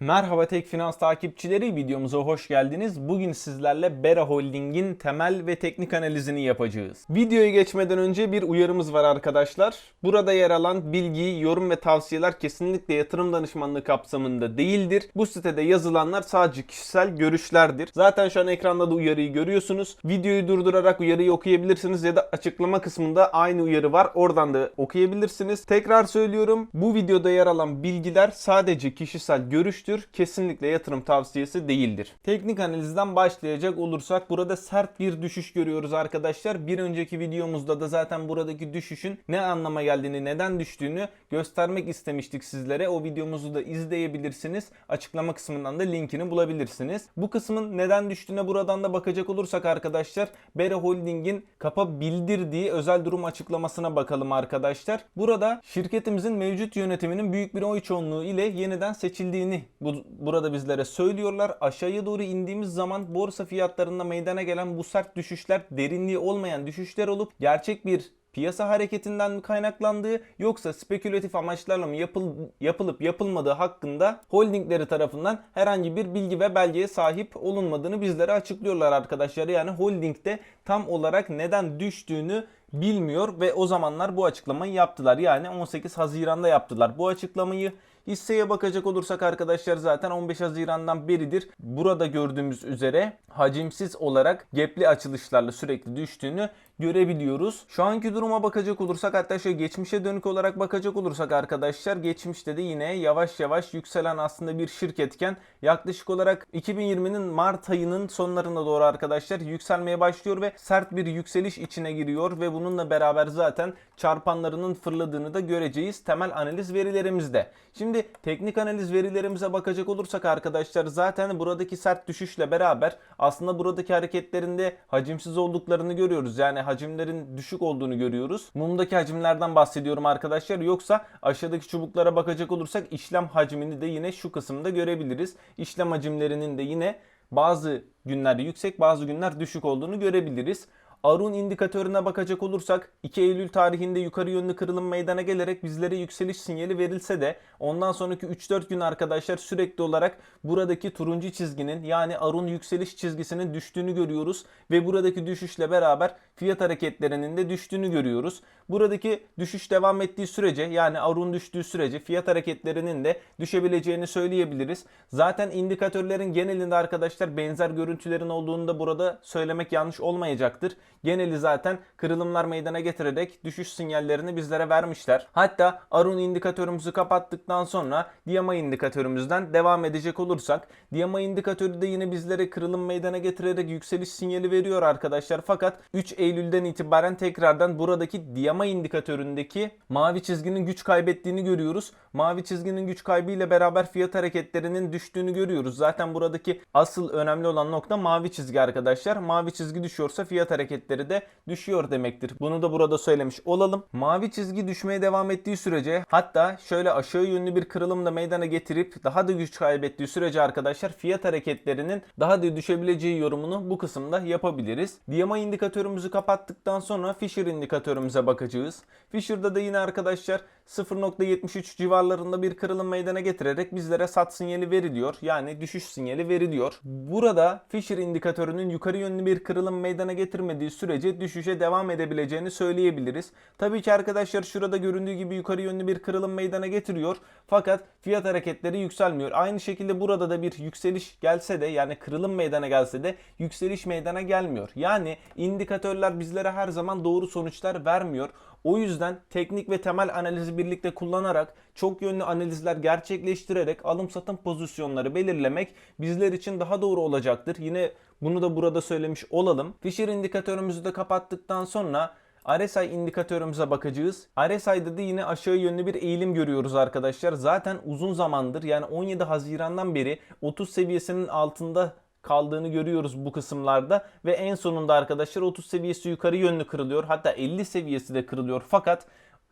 Merhaba Tek Finans takipçileri videomuza hoş geldiniz. Bugün sizlerle Bera Holding'in temel ve teknik analizini yapacağız. Videoya geçmeden önce bir uyarımız var arkadaşlar. Burada yer alan bilgi, yorum ve tavsiyeler kesinlikle yatırım danışmanlığı kapsamında değildir. Bu sitede yazılanlar sadece kişisel görüşlerdir. Zaten şu an ekranda da uyarıyı görüyorsunuz. Videoyu durdurarak uyarıyı okuyabilirsiniz ya da açıklama kısmında aynı uyarı var. Oradan da okuyabilirsiniz. Tekrar söylüyorum. Bu videoda yer alan bilgiler sadece kişisel görüştür. Kesinlikle yatırım tavsiyesi değildir. Teknik analizden başlayacak olursak burada sert bir düşüş görüyoruz arkadaşlar. Bir önceki videomuzda da zaten buradaki düşüşün ne anlama geldiğini, neden düştüğünü göstermek istemiştik sizlere. O videomuzu da izleyebilirsiniz. Açıklama kısmından da linkini bulabilirsiniz. Bu kısmın neden düştüğüne buradan da bakacak olursak arkadaşlar Bera Holding'in kapa bildirdiği özel durum açıklamasına bakalım arkadaşlar. Burada şirketimizin mevcut yönetiminin büyük bir oy çoğunluğu ile yeniden seçildiğini bu, burada bizlere söylüyorlar. Aşağıya doğru indiğimiz zaman borsa fiyatlarında meydana gelen bu sert düşüşler derinliği olmayan düşüşler olup gerçek bir piyasa hareketinden mi kaynaklandığı yoksa spekülatif amaçlarla mı yapıl, yapılıp yapılmadığı hakkında holdingleri tarafından herhangi bir bilgi ve belgeye sahip olunmadığını bizlere açıklıyorlar arkadaşlar. Yani holdingde tam olarak neden düştüğünü bilmiyor ve o zamanlar bu açıklamayı yaptılar. Yani 18 Haziran'da yaptılar bu açıklamayı. Hisseye bakacak olursak arkadaşlar zaten 15 Haziran'dan beridir burada gördüğümüz üzere hacimsiz olarak gepli açılışlarla sürekli düştüğünü görebiliyoruz. Şu anki duruma bakacak olursak hatta şöyle geçmişe dönük olarak bakacak olursak arkadaşlar geçmişte de yine yavaş yavaş yükselen aslında bir şirketken yaklaşık olarak 2020'nin Mart ayının sonlarına doğru arkadaşlar yükselmeye başlıyor ve sert bir yükseliş içine giriyor ve bununla beraber zaten çarpanlarının fırladığını da göreceğiz temel analiz verilerimizde. Şimdi teknik analiz verilerimize bakacak olursak arkadaşlar zaten buradaki sert düşüşle beraber aslında buradaki hareketlerinde hacimsiz olduklarını görüyoruz. Yani hacimlerin düşük olduğunu görüyoruz. Mumdaki hacimlerden bahsediyorum arkadaşlar. Yoksa aşağıdaki çubuklara bakacak olursak işlem hacmini de yine şu kısımda görebiliriz. İşlem hacimlerinin de yine bazı günlerde yüksek bazı günler düşük olduğunu görebiliriz. Arun indikatörüne bakacak olursak 2 Eylül tarihinde yukarı yönlü kırılım meydana gelerek bizlere yükseliş sinyali verilse de ondan sonraki 3-4 gün arkadaşlar sürekli olarak buradaki turuncu çizginin yani Arun yükseliş çizgisinin düştüğünü görüyoruz ve buradaki düşüşle beraber fiyat hareketlerinin de düştüğünü görüyoruz. Buradaki düşüş devam ettiği sürece yani Arun düştüğü sürece fiyat hareketlerinin de düşebileceğini söyleyebiliriz. Zaten indikatörlerin genelinde arkadaşlar benzer görüntülerin olduğunu da burada söylemek yanlış olmayacaktır. Geneli zaten kırılımlar meydana getirerek düşüş sinyallerini bizlere vermişler. Hatta Arun indikatörümüzü kapattıktan sonra DMA indikatörümüzden devam edecek olursak DMA indikatörü de yine bizlere kırılım meydana getirerek yükseliş sinyali veriyor arkadaşlar. Fakat 3 Eylül'den itibaren tekrardan buradaki DMA indikatöründeki mavi çizginin güç kaybettiğini görüyoruz. Mavi çizginin güç kaybı ile beraber fiyat hareketlerinin düştüğünü görüyoruz. Zaten buradaki asıl önemli olan nokta mavi çizgi arkadaşlar. Mavi çizgi düşüyorsa fiyat hareketleri de düşüyor demektir. Bunu da burada söylemiş olalım. Mavi çizgi düşmeye devam ettiği sürece hatta şöyle aşağı yönlü bir kırılım da meydana getirip daha da güç kaybettiği sürece arkadaşlar fiyat hareketlerinin daha da düşebileceği yorumunu bu kısımda yapabiliriz. DMA indikatörümüzü kapattıktan sonra Fisher indikatörümüze bakacağız. Fisher'da da yine arkadaşlar 0.73 civarlarında bir kırılım meydana getirerek bizlere sat sinyali veriliyor. Yani düşüş sinyali veriliyor. Burada Fisher indikatörünün yukarı yönlü bir kırılım meydana getirmediği sürece düşüşe devam edebileceğini söyleyebiliriz. Tabii ki arkadaşlar şurada göründüğü gibi yukarı yönlü bir kırılım meydana getiriyor. Fakat fiyat hareketleri yükselmiyor. Aynı şekilde burada da bir yükseliş gelse de yani kırılım meydana gelse de yükseliş meydana gelmiyor. Yani indikatörler bizlere her zaman doğru sonuçlar vermiyor. O yüzden teknik ve temel analizi birlikte kullanarak çok yönlü analizler gerçekleştirerek alım satım pozisyonları belirlemek bizler için daha doğru olacaktır. Yine bunu da burada söylemiş olalım. Fisher indikatörümüzü de kapattıktan sonra RSI indikatörümüze bakacağız. RSI'da da yine aşağı yönlü bir eğilim görüyoruz arkadaşlar. Zaten uzun zamandır yani 17 Haziran'dan beri 30 seviyesinin altında kaldığını görüyoruz bu kısımlarda ve en sonunda arkadaşlar 30 seviyesi yukarı yönlü kırılıyor. Hatta 50 seviyesi de kırılıyor. Fakat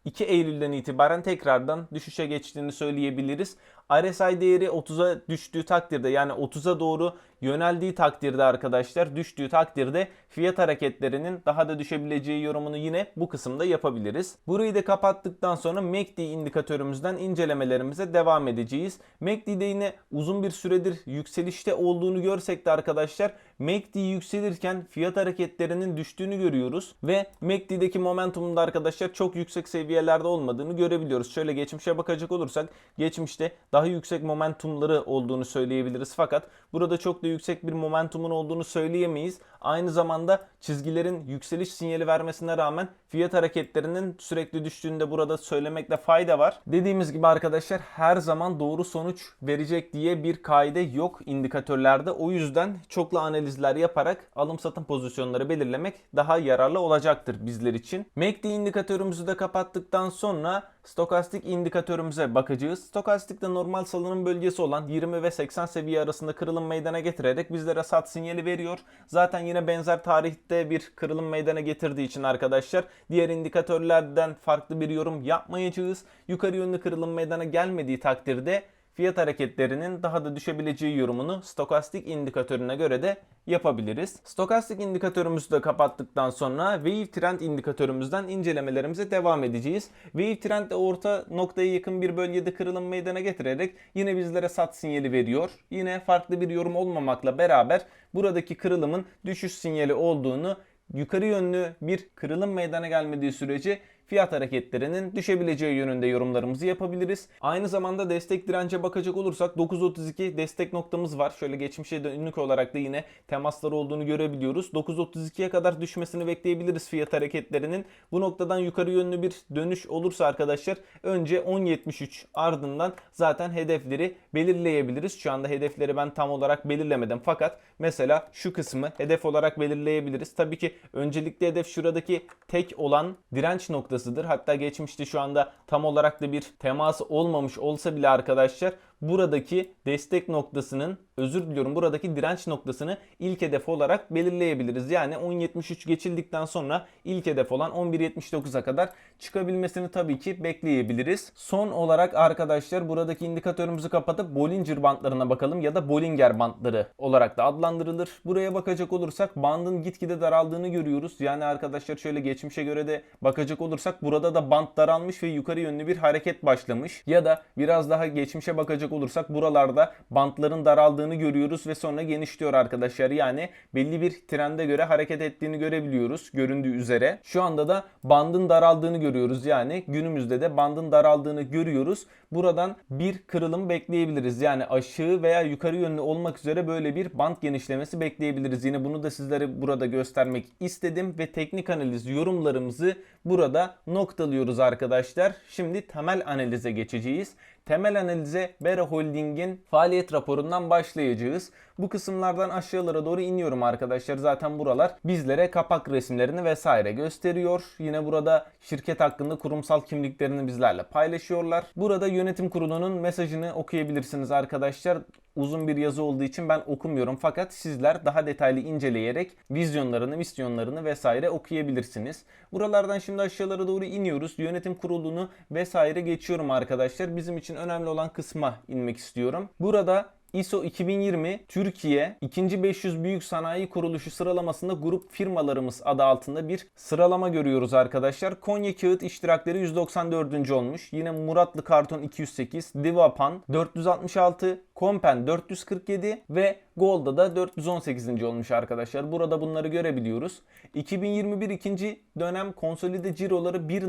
2 Eylül'den itibaren tekrardan düşüşe geçtiğini söyleyebiliriz. RSI değeri 30'a düştüğü takdirde yani 30'a doğru yöneldiği takdirde arkadaşlar düştüğü takdirde fiyat hareketlerinin daha da düşebileceği yorumunu yine bu kısımda yapabiliriz. Burayı da kapattıktan sonra MACD indikatörümüzden incelemelerimize devam edeceğiz. MACD'de yine uzun bir süredir yükselişte olduğunu görsek de arkadaşlar MACD yükselirken fiyat hareketlerinin düştüğünü görüyoruz ve MACD'deki momentumun da arkadaşlar çok yüksek seviyelerde olmadığını görebiliyoruz. Şöyle geçmişe bakacak olursak geçmişte daha yüksek momentumları olduğunu söyleyebiliriz fakat burada çok da yüksek bir momentumun olduğunu söyleyemeyiz. Aynı zamanda çizgilerin yükseliş sinyali vermesine rağmen fiyat hareketlerinin sürekli düştüğünü de burada söylemekte fayda var. Dediğimiz gibi arkadaşlar her zaman doğru sonuç verecek diye bir kaide yok indikatörlerde. O yüzden çoklu analizler yaparak alım satım pozisyonları belirlemek daha yararlı olacaktır bizler için. MACD indikatörümüzü de kapattıktan sonra stokastik indikatörümüze bakacağız. Stokastikte normal salınım bölgesi olan 20 ve 80 seviye arasında kırılım meydana getirerek bizlere sat sinyali veriyor. Zaten yine benzer tarihte bir kırılım meydana getirdiği için arkadaşlar diğer indikatörlerden farklı bir yorum yapmayacağız. Yukarı yönlü kırılım meydana gelmediği takdirde fiyat hareketlerinin daha da düşebileceği yorumunu stokastik indikatörüne göre de yapabiliriz. Stokastik indikatörümüzü de kapattıktan sonra Wave Trend indikatörümüzden incelemelerimize devam edeceğiz. Wave Trend de orta noktaya yakın bir bölgede kırılım meydana getirerek yine bizlere sat sinyali veriyor. Yine farklı bir yorum olmamakla beraber buradaki kırılımın düşüş sinyali olduğunu yukarı yönlü bir kırılım meydana gelmediği sürece fiyat hareketlerinin düşebileceği yönünde yorumlarımızı yapabiliriz. Aynı zamanda destek dirence bakacak olursak 9.32 destek noktamız var. Şöyle geçmişe dönük olarak da yine temaslar olduğunu görebiliyoruz. 9.32'ye kadar düşmesini bekleyebiliriz fiyat hareketlerinin. Bu noktadan yukarı yönlü bir dönüş olursa arkadaşlar önce 10.73 ardından zaten hedefleri belirleyebiliriz. Şu anda hedefleri ben tam olarak belirlemedim fakat mesela şu kısmı hedef olarak belirleyebiliriz. Tabii ki öncelikli hedef şuradaki tek olan direnç noktasıdır. Hatta geçmişte şu anda tam olarak da bir temas olmamış olsa bile arkadaşlar buradaki destek noktasının özür diliyorum buradaki direnç noktasını ilk hedef olarak belirleyebiliriz. Yani 10.73 geçildikten sonra ilk hedef olan 11.79'a kadar çıkabilmesini tabii ki bekleyebiliriz. Son olarak arkadaşlar buradaki indikatörümüzü kapatıp Bollinger bandlarına bakalım ya da Bollinger bandları olarak da adlandırılır. Buraya bakacak olursak bandın gitgide daraldığını görüyoruz. Yani arkadaşlar şöyle geçmişe göre de bakacak olursak burada da band daralmış ve yukarı yönlü bir hareket başlamış. Ya da biraz daha geçmişe bakacak olursak buralarda bantların daraldığını görüyoruz ve sonra genişliyor arkadaşlar. Yani belli bir trende göre hareket ettiğini görebiliyoruz göründüğü üzere. Şu anda da bandın daraldığını görüyoruz. Yani günümüzde de bandın daraldığını görüyoruz. Buradan bir kırılım bekleyebiliriz. Yani aşağı veya yukarı yönlü olmak üzere böyle bir band genişlemesi bekleyebiliriz. Yine bunu da sizlere burada göstermek istedim ve teknik analiz yorumlarımızı burada noktalıyoruz arkadaşlar. Şimdi temel analize geçeceğiz. Temel analize Bera Holding'in faaliyet raporundan başlayacağız. Bu kısımlardan aşağılara doğru iniyorum arkadaşlar. Zaten buralar bizlere kapak resimlerini vesaire gösteriyor. Yine burada şirket hakkında kurumsal kimliklerini bizlerle paylaşıyorlar. Burada yönetim kurulunun mesajını okuyabilirsiniz arkadaşlar. Uzun bir yazı olduğu için ben okumuyorum fakat sizler daha detaylı inceleyerek vizyonlarını, misyonlarını vesaire okuyabilirsiniz. Buralardan şimdi aşağılara doğru iniyoruz. Yönetim kurulunu vesaire geçiyorum arkadaşlar. Bizim için önemli olan kısma inmek istiyorum. Burada ISO 2020 Türkiye 2. 500 Büyük Sanayi Kuruluşu sıralamasında grup firmalarımız adı altında bir sıralama görüyoruz arkadaşlar. Konya Kağıt iştirakleri 194. olmuş. Yine Muratlı Karton 208, Divapan 466, Kompen 447 ve Gold'da da 418. olmuş arkadaşlar. Burada bunları görebiliyoruz. 2021 ikinci dönem konsolide ciroları 1.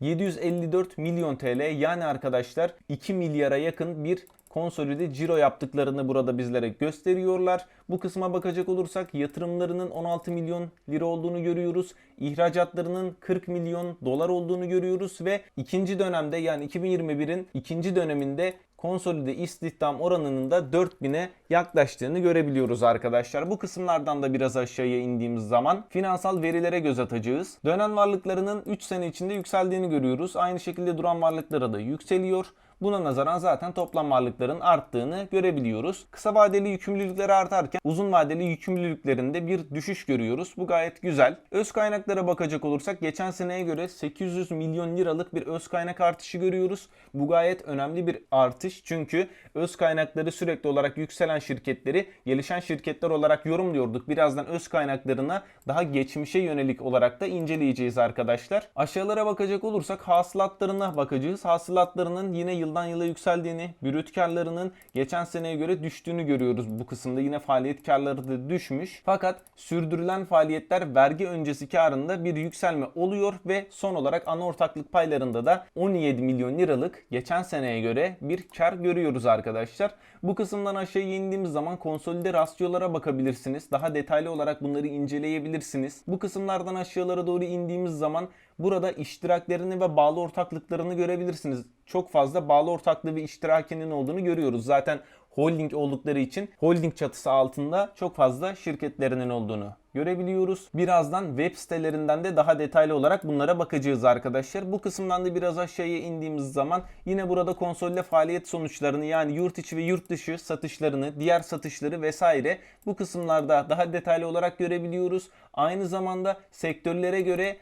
754 milyon TL yani arkadaşlar 2 milyara yakın bir konsolide ciro yaptıklarını burada bizlere gösteriyorlar. Bu kısma bakacak olursak yatırımlarının 16 milyon lira olduğunu görüyoruz. İhracatlarının 40 milyon dolar olduğunu görüyoruz ve ikinci dönemde yani 2021'in ikinci döneminde konsolide istihdam oranının da 4000'e yaklaştığını görebiliyoruz arkadaşlar. Bu kısımlardan da biraz aşağıya indiğimiz zaman finansal verilere göz atacağız. Dönen varlıklarının 3 sene içinde yükseldiğini görüyoruz. Aynı şekilde duran varlıkları da yükseliyor. Buna nazaran zaten toplam varlıkların arttığını görebiliyoruz. Kısa vadeli yükümlülükleri artarken uzun vadeli yükümlülüklerinde bir düşüş görüyoruz. Bu gayet güzel. Öz kaynaklara bakacak olursak geçen seneye göre 800 milyon liralık bir öz kaynak artışı görüyoruz. Bu gayet önemli bir artış çünkü öz kaynakları sürekli olarak yükselen şirketleri gelişen şirketler olarak yorumluyorduk. Birazdan öz kaynaklarına daha geçmişe yönelik olarak da inceleyeceğiz arkadaşlar. Aşağılara bakacak olursak hasılatlarına bakacağız. Hasılatlarının yine yıldan yıla yükseldiğini, brüt karlarının geçen seneye göre düştüğünü görüyoruz bu kısımda. Yine faaliyet karları da düşmüş. Fakat sürdürülen faaliyetler vergi öncesi karında bir yükselme oluyor ve son olarak ana ortaklık paylarında da 17 milyon liralık geçen seneye göre bir kar görüyoruz arkadaşlar. Bu kısımdan aşağıya indiğimiz zaman konsolide rasyolara bakabilirsiniz. Daha detaylı olarak bunları inceleyebilirsiniz. Bu kısımlardan aşağılara doğru indiğimiz zaman burada iştiraklerini ve bağlı ortaklıklarını görebilirsiniz. Çok fazla bağlı ortaklığı ve iştirakinin olduğunu görüyoruz. Zaten holding oldukları için holding çatısı altında çok fazla şirketlerinin olduğunu görebiliyoruz. Birazdan web sitelerinden de daha detaylı olarak bunlara bakacağız arkadaşlar. Bu kısımdan da biraz aşağıya indiğimiz zaman yine burada konsolde faaliyet sonuçlarını yani yurt içi ve yurt dışı satışlarını, diğer satışları vesaire bu kısımlarda daha detaylı olarak görebiliyoruz. Aynı zamanda sektörlere göre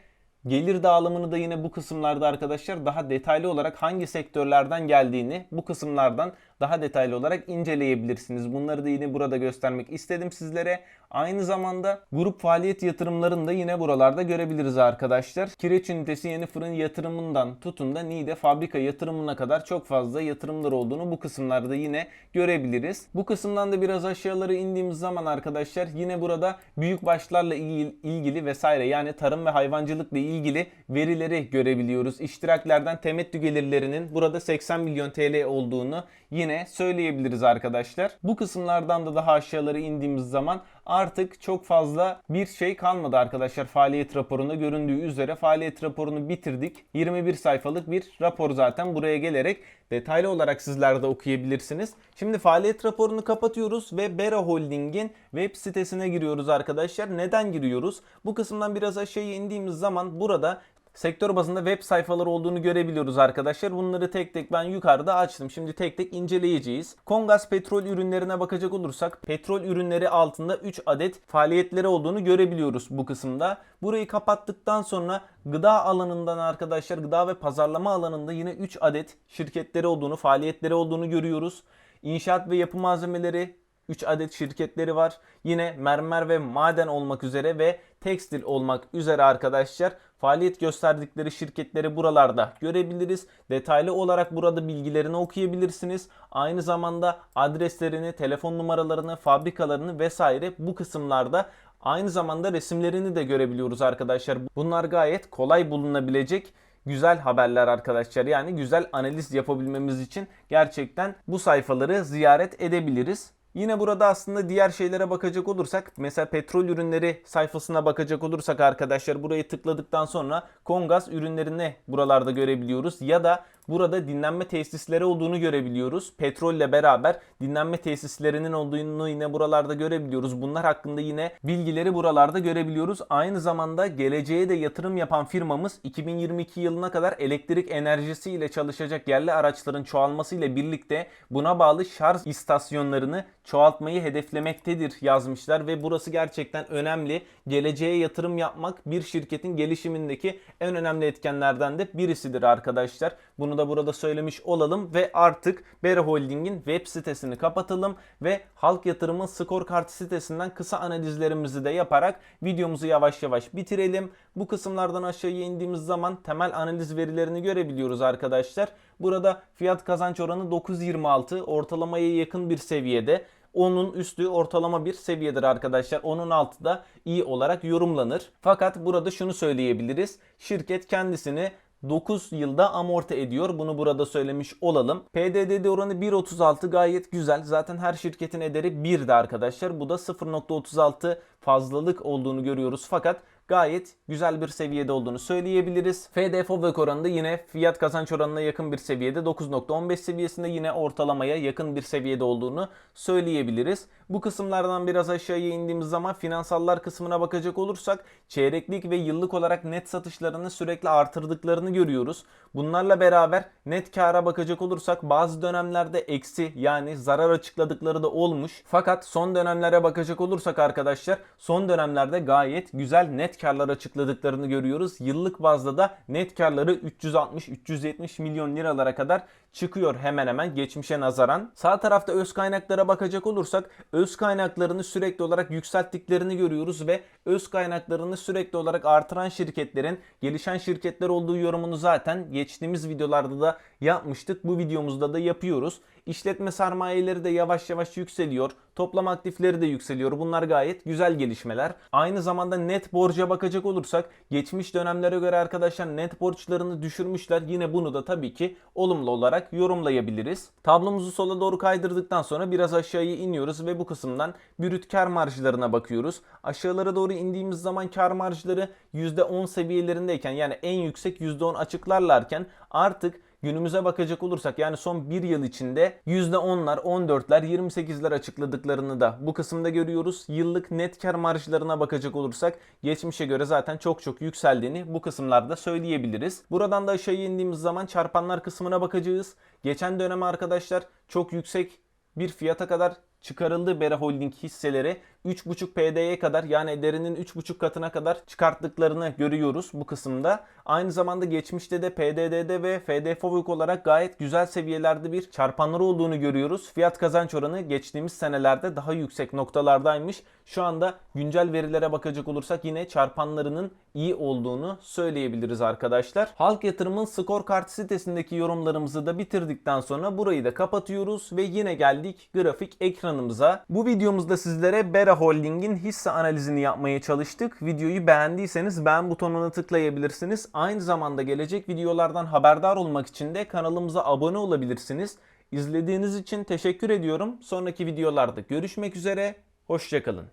Gelir dağılımını da yine bu kısımlarda arkadaşlar daha detaylı olarak hangi sektörlerden geldiğini bu kısımlardan daha detaylı olarak inceleyebilirsiniz. Bunları da yine burada göstermek istedim sizlere. Aynı zamanda grup faaliyet yatırımlarını da yine buralarda görebiliriz arkadaşlar. Kireç ünitesi yeni fırın yatırımından tutun da NİDE fabrika yatırımına kadar çok fazla yatırımlar olduğunu bu kısımlarda yine görebiliriz. Bu kısımdan da biraz aşağılara indiğimiz zaman arkadaşlar yine burada büyük başlarla ilgili, vesaire yani tarım ve hayvancılıkla ilgili verileri görebiliyoruz. İştiraklerden temettü gelirlerinin burada 80 milyon TL olduğunu yine söyleyebiliriz arkadaşlar. Bu kısımlardan da daha aşağılara indiğimiz zaman artık çok fazla bir şey kalmadı arkadaşlar faaliyet raporunda göründüğü üzere faaliyet raporunu bitirdik. 21 sayfalık bir rapor zaten buraya gelerek detaylı olarak sizler de okuyabilirsiniz. Şimdi faaliyet raporunu kapatıyoruz ve Bera Holding'in web sitesine giriyoruz arkadaşlar. Neden giriyoruz? Bu kısımdan biraz aşağıya indiğimiz zaman burada sektör bazında web sayfaları olduğunu görebiliyoruz arkadaşlar. Bunları tek tek ben yukarıda açtım. Şimdi tek tek inceleyeceğiz. Kongas petrol ürünlerine bakacak olursak petrol ürünleri altında 3 adet faaliyetleri olduğunu görebiliyoruz bu kısımda. Burayı kapattıktan sonra gıda alanından arkadaşlar gıda ve pazarlama alanında yine 3 adet şirketleri olduğunu, faaliyetleri olduğunu görüyoruz. İnşaat ve yapı malzemeleri 3 adet şirketleri var. Yine mermer ve maden olmak üzere ve tekstil olmak üzere arkadaşlar faaliyet gösterdikleri şirketleri buralarda görebiliriz. Detaylı olarak burada bilgilerini okuyabilirsiniz. Aynı zamanda adreslerini, telefon numaralarını, fabrikalarını vesaire bu kısımlarda Aynı zamanda resimlerini de görebiliyoruz arkadaşlar. Bunlar gayet kolay bulunabilecek güzel haberler arkadaşlar. Yani güzel analiz yapabilmemiz için gerçekten bu sayfaları ziyaret edebiliriz. Yine burada aslında diğer şeylere bakacak olursak mesela petrol ürünleri sayfasına bakacak olursak arkadaşlar burayı tıkladıktan sonra Kongas ürünlerini buralarda görebiliyoruz. Ya da burada dinlenme tesisleri olduğunu görebiliyoruz. Petrolle beraber dinlenme tesislerinin olduğunu yine buralarda görebiliyoruz. Bunlar hakkında yine bilgileri buralarda görebiliyoruz. Aynı zamanda geleceğe de yatırım yapan firmamız 2022 yılına kadar elektrik enerjisiyle çalışacak yerli araçların çoğalmasıyla birlikte buna bağlı şarj istasyonlarını çoğaltmayı hedeflemektedir yazmışlar ve burası gerçekten önemli. Geleceğe yatırım yapmak bir şirketin gelişimindeki en önemli etkenlerden de birisidir arkadaşlar. Bunu da burada söylemiş olalım ve artık Bera Holding'in web sitesini kapatalım ve Halk Yatırım'ın skor kartı sitesinden kısa analizlerimizi de yaparak videomuzu yavaş yavaş bitirelim. Bu kısımlardan aşağıya indiğimiz zaman temel analiz verilerini görebiliyoruz arkadaşlar. Burada fiyat kazanç oranı 9.26 ortalamaya yakın bir seviyede. Onun üstü ortalama bir seviyedir arkadaşlar. Onun altı da iyi olarak yorumlanır. Fakat burada şunu söyleyebiliriz. Şirket kendisini 9 yılda amorti ediyor. Bunu burada söylemiş olalım. PDDD oranı 1.36 gayet güzel. Zaten her şirketin ederi 1'di arkadaşlar. Bu da 0.36 fazlalık olduğunu görüyoruz. Fakat gayet güzel bir seviyede olduğunu söyleyebiliriz. FD FOVÖK oranı da yine fiyat kazanç oranına yakın bir seviyede 9.15 seviyesinde yine ortalamaya yakın bir seviyede olduğunu söyleyebiliriz. Bu kısımlardan biraz aşağıya indiğimiz zaman finansallar kısmına bakacak olursak çeyreklik ve yıllık olarak net satışlarını sürekli artırdıklarını görüyoruz. Bunlarla beraber net kara bakacak olursak bazı dönemlerde eksi yani zarar açıkladıkları da olmuş. Fakat son dönemlere bakacak olursak arkadaşlar son dönemlerde gayet güzel net karlar açıkladıklarını görüyoruz. Yıllık bazda da net karları 360-370 milyon liralara kadar çıkıyor hemen hemen geçmişe nazaran. Sağ tarafta öz kaynaklara bakacak olursak öz kaynaklarını sürekli olarak yükselttiklerini görüyoruz ve öz kaynaklarını sürekli olarak artıran şirketlerin gelişen şirketler olduğu yorumunu zaten geçtiğimiz videolarda da yapmıştık. Bu videomuzda da yapıyoruz. İşletme sermayeleri de yavaş yavaş yükseliyor. Toplam aktifleri de yükseliyor. Bunlar gayet güzel gelişmeler. Aynı zamanda net borca bakacak olursak geçmiş dönemlere göre arkadaşlar net borçlarını düşürmüşler. Yine bunu da tabii ki olumlu olarak yorumlayabiliriz. Tablomuzu sola doğru kaydırdıktan sonra biraz aşağıya iniyoruz ve bu kısımdan brüt kar marjlarına bakıyoruz. Aşağılara doğru indiğimiz zaman kar marjları %10 seviyelerindeyken yani en yüksek %10 açıklarlarken artık günümüze bakacak olursak yani son bir yıl içinde %10'lar, 14'ler, 28'ler açıkladıklarını da bu kısımda görüyoruz. Yıllık net kar marjlarına bakacak olursak geçmişe göre zaten çok çok yükseldiğini bu kısımlarda söyleyebiliriz. Buradan da aşağıya indiğimiz zaman çarpanlar kısmına bakacağız. Geçen dönem arkadaşlar çok yüksek bir fiyata kadar çıkarıldı Bera Holding hisseleri 3.5 PD'ye kadar yani değerinin 3.5 katına kadar çıkarttıklarını görüyoruz bu kısımda. Aynı zamanda geçmişte de PDD'de ve FD FOVÖK olarak gayet güzel seviyelerde bir çarpanları olduğunu görüyoruz. Fiyat kazanç oranı geçtiğimiz senelerde daha yüksek noktalardaymış. Şu anda güncel verilere bakacak olursak yine çarpanlarının iyi olduğunu söyleyebiliriz arkadaşlar. Halk Yatırım'ın skor kart sitesindeki yorumlarımızı da bitirdikten sonra burayı da kapatıyoruz ve yine geldik grafik ekranımıza. Bu videomuzda sizlere Bera Holding'in hisse analizini yapmaya çalıştık. Videoyu beğendiyseniz beğen butonuna tıklayabilirsiniz. Aynı zamanda gelecek videolardan haberdar olmak için de kanalımıza abone olabilirsiniz. İzlediğiniz için teşekkür ediyorum. Sonraki videolarda görüşmek üzere. Hoşçakalın.